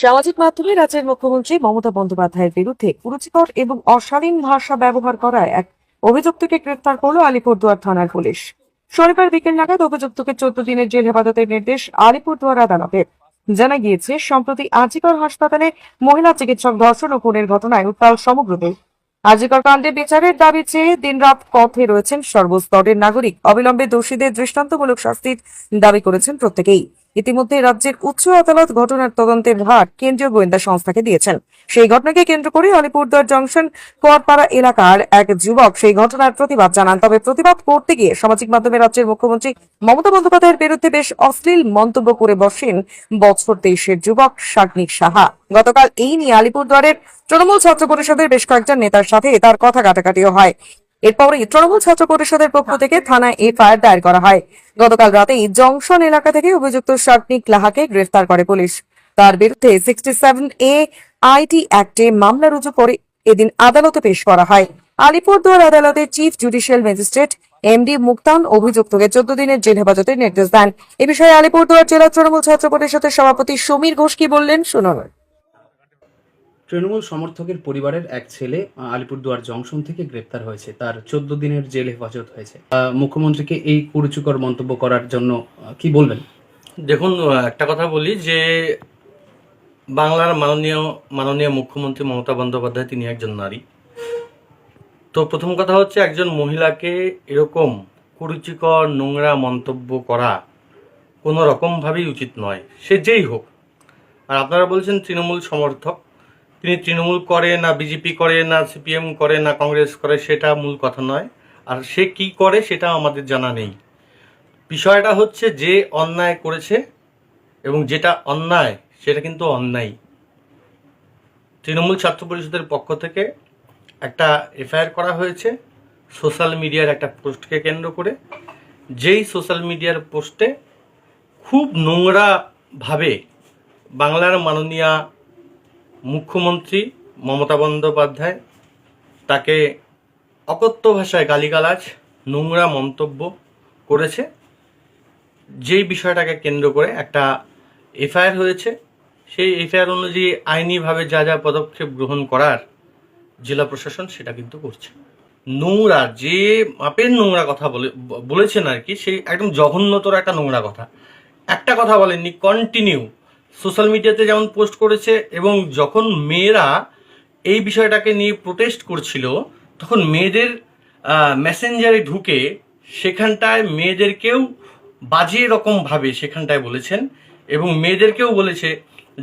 সামাজিক মাধ্যমে রাজ্যের মুখ্যমন্ত্রী মমতা বন্দ্যোপাধ্যায়ের বিরুদ্ধে কুরুচিকর এবং অশালীন ভাষা ব্যবহার করায় এক অভিযুক্তকে গ্রেফতার করল আলিপুরদুয়ার থানার পুলিশ। শনিবার বিকেল নাগাদ অভিযুক্তকে চোদ্দ দিনের জেল হেফাজতের নির্দেশ আলিপুরদুয়ার আদালতের জানা গিয়েছে, সম্প্রতি আজিকর হাসপাতালে মহিলা চিকিৎসক ধর্ষণ ও খুনের ঘটনায় উত্তাল সমগ্র দেশ। আজিকর কাণ্ডে বিচারের দাবি চেয়ে দিনরাত পথে রয়েছেন সর্বস্তরের নাগরিক। অবিলম্বে দোষীদের দৃষ্টান্তমূলক শাস্তির দাবি করেছেন প্রত্যেকেই। ইতিমধ্যে রাজ্যের উচ্চ আদালত ঘটনার তদন্তের ভার কেন্দ্রীয় গোয়েন্দা সংস্থাকে দিয়েছেন। সেই ঘটনাকে কেন্দ্র করে আলিপুরদুয়ার জংশন কোয়ারপাড়া এলাকার এক যুবক সেই ঘটনার প্রতিবাদ জানান। তবে প্রতিবাদ করতে গিয়ে সামাজিক মাধ্যমে রাজ্যের মুখ্যমন্ত্রী মমতা বন্দ্যোপাধ্যায়ের বিরুদ্ধে বেশ অশ্লীল মন্তব্য করে বসেন বছর তেইশের যুবক শাগনিক সাহা। গতকাল এই নিয়ে আলিপুরদুয়ারের তৃণমূল ছাত্র পরিষদের বেশ কয়েকজন নেতার সাথে তার কথা কাটাকাটিও হয়। এরপরই তৃণমূল ছাত্র পরিষদের পক্ষ থেকে থানায় এফআইআর দায়ের করা হয়। গতকাল রাতে জংশন এলাকা থেকে অভিযুক্ত শাগনিক লাহাকে গ্রেফতার করে পুলিশ। তার বিরুদ্ধে সিক্সটি সেভেন এ আইটি অ্যাক্টে মামলা রুজু করে এদিন আদালতে পেশ করা হয়। আলিপুরদুয়ার আদালতের চিফ জুডিশিয়াল ম্যাজিস্ট্রেট এমডি মুক্তান অভিযুক্তকে চোদ্দ দিনের জেল হেফাজতের নির্দেশ দেন। এ বিষয়ে আলিপুরদুয়ার জেলা তৃণমূল ছাত্র পরিষদের সভাপতি সমীর ঘোষ কি বললেন, শুনুন। তৃণমূল সমর্থকের পরিবারের এক ছেলে আলিপুরদুয়ার জংশন থেকে গ্রেপ্তার হয়েছে। তার চোদ্দ দিনের জেল হেফাজত হয়েছে। মুখ্যমন্ত্রীকে এই কুরুচিকর মন্তব্য করার জন্য কি বলবেন? দেখুন একটা কথা বলি যে, বাংলার মাননীয় মাননীয় মুখ্যমন্ত্রী মমতা বন্দ্যোপাধ্যায় তিনি একজন নারী। তো প্রথম কথা হচ্ছে একজন মহিলাকে এরকম কুরুচিকর, নোংরা মন্তব্য করা কোনো রকমভাবেই উচিত নয়। সে যেই হোক। আর আপনারা বলছেন তৃণমূল সমর্থক তিনি তৃণমূল করে না বিজেপি করে না সিপিএম করে না কংগ্রেস করে, সেটা মূল কথা নয়। আর সে কি করে সেটা আমাদের জানা নেই। বিষয়টা হচ্ছে যে অন্যায় করেছে এবং যেটা অন্যায় সেটা কিন্তু অন্যায়। তৃণমূল ছাত্র পরিষদের পক্ষ থেকে একটা এফআইআর করা হয়েছে সোশ্যাল মিডিয়ার একটা পোস্টকে কেন্দ্র করে। যেই সোশ্যাল মিডিয়ার পোস্টে খুব নোংরাভাবে বাংলার মাননীয়া মুখ্যমন্ত্রী মমতা বন্দ্যোপাধ্যায়, তাকে অকথ্য ভাষায় গালিগালাজ, নোংরা মন্তব্য করেছে। যেই বিষয়টাকে কেন্দ্র করে একটা এফআইআর হয়েছে, সেই এফআইআর অনুযায়ী আইনিভাবে যা যা পদক্ষেপ গ্রহণ করার জেলা প্রশাসন সেটা কিন্তু করছে। নোংরা, যে মাপের নোংরা কথা বলে, বলেছেন আর কি, সেই একদম জঘন্যতর একটা নোংরা কথা। একটা কথা বলেননি কন্টিনিউ সোশ্যাল মিডিয়াতে যেমন পোস্ট করেছে এবং যখন মেয়েরা এই বিষয়টাকে নিয়ে প্রোটেস্ট করছিল, তখন মেয়েদের মেসেঞ্জারে ঢুকে সেখানটায় মেয়েদেরকেও বাজে রকমভাবে সেখানটায় বলেছেন এবং মেয়েদেরকেও বলেছে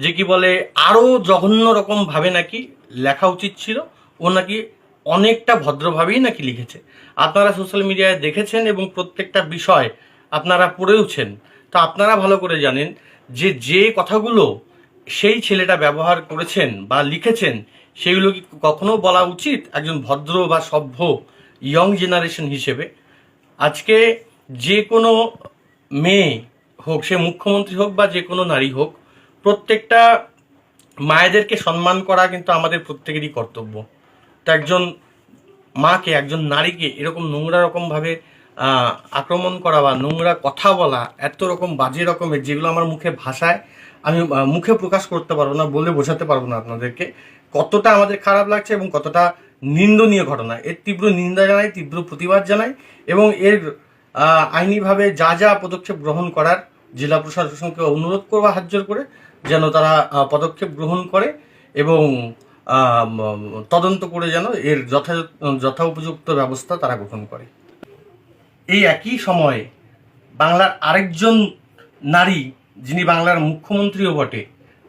যে কি বলে আরও জঘন্য রকমভাবে নাকি লেখা উচিত ছিল। ও নাকি অনেকটা ভদ্রভাবেই নাকি লিখেছে। আপনারা সোশ্যাল মিডিয়ায় দেখেছেন এবং প্রত্যেকটা বিষয় আপনারা পড়েওছেন। তো আপনারা ভালো করে জানেন যে যে কথাগুলো সেই ছেলেটা ব্যবহার করেছেন বা লিখেছেন, সেগুলো কি কখনো বলা উচিত? একজন ভদ্র বা সভ্য ইয়ং জেনারেশন হিসেবে। আজকে যে কোনো মেয়ে হোক, সে মুখ্যমন্ত্রী হোক বা যে কোনো নারী হোক, প্রত্যেকটা মায়েদেরকে সম্মান করা কিন্তু আমাদের প্রত্যেকেরই কর্তব্য। তো একজন মাকে, একজন নারীকে এরকম নোংরা রকমভাবে আক্রমণ করা বা নোংরা কথা বলা, এত রকম বাজে রকমের যেগুলো আমার মুখে ভাষায় আমি মুখে প্রকাশ করতে পারব না বলে বোঝাতে পারব না আপনাদেরকে। কতটা আমাদের খারাপ লাগছে এবং কতটা নিন্দনীয় ঘটনা। এর তীব্র নিন্দা জানাই, তীব্র প্রতিবাদ জানাই এবং এর আইনিভাবে যা যা পদক্ষেপ গ্রহণ করার জেলা প্রশাসনকে অনুরোধ করব হাত করে যেন তারা পদক্ষেপ গ্রহণ করে এবং তদন্ত করে যেন এর যথাযথ যথোপযুক্ত ব্যবস্থা তারা গ্রহণ করে। এই একই সময়ে বাংলার আরেকজন নারী যিনি বাংলার মুখ্যমন্ত্রীও বটে,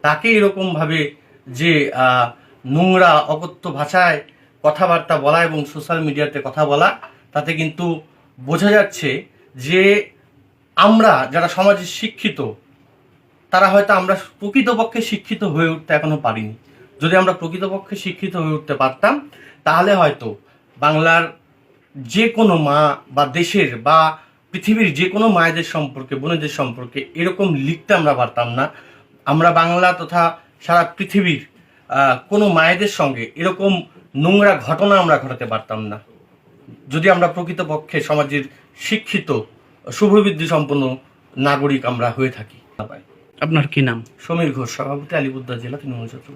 তাকে এরকমভাবে যে নোংরা, অকথ্য ভাষায় কথাবার্তা বলা এবং সোশ্যাল মিডিয়াতে কথা বলা, তাতে কিন্তু বোঝা যাচ্ছে যে আমরা যারা সমাজে শিক্ষিত, তারা হয়তো আমরা প্রকৃতপক্ষে শিক্ষিত হয়ে উঠতে এখনও পারিনি। যদি আমরা প্রকৃতপক্ষে শিক্ষিত হয়ে উঠতে পারতাম, তাহলে হয়তো বাংলার যে কোনো মা বা দেশের বা পৃথিবীর যে কোনো মায়েদের সম্পর্কে বোনেদের সম্পর্কে এরকম লিখতে আমরা পারতাম না। আমরা বাংলা তথা সারা পৃথিবীর কোনো মায়েদের সঙ্গে এরকম নোংরা ঘটনা আমরা ঘটাতে পারতাম না। যদি আমরা প্রকৃতপক্ষে সমাজের শিক্ষিত শুভবৃদ্ধি সম্পন্ন নাগরিক আমরা হয়ে থাকি। আপনার কি নাম? সমীর ঘোষ সভাপতি আলিপুরদুয়ার জেলা তৃণমূল ছাত্র।